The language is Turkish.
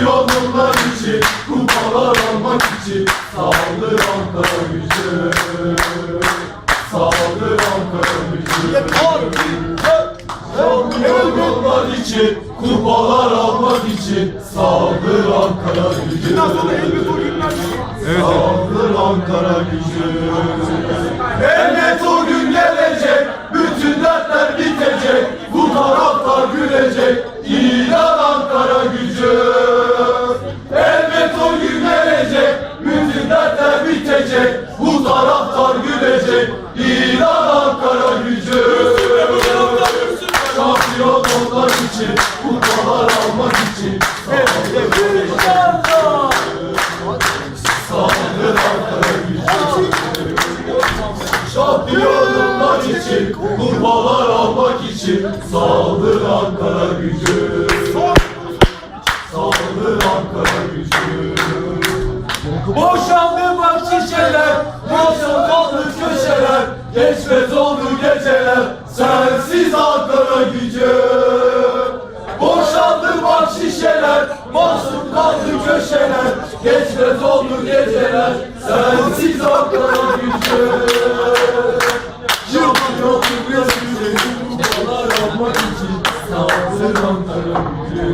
Şampiyonlar için, kupalar almak için. Saldır Ankara gücü. Saldır Ankara gücü. Şampiyonlar için, kupalar almak için. Saldır Ankara gücü. Saldır Ankara gücü. Evet. Bitecek Bu taraftar gülecek. İlan Ankara gücü. Şampiyon olmak için Kupalar almak için. Saldır Ankara gücü Şampiyon olmak için Kupalar almak için. Saldır Ankara gücü. Saldır Ankara gücü Boşandı bak şişeler Boşan kaldı köşeler Geçmez oldu geceler Sensiz Ankara gücü. Boşandı bak şişeler Masum kaldı köşeler Geçmez oldu geceler Sensiz Ankara gücü. Yıldır oturuyor sizin Bana yapmak için Sağ olun Ankara gücü.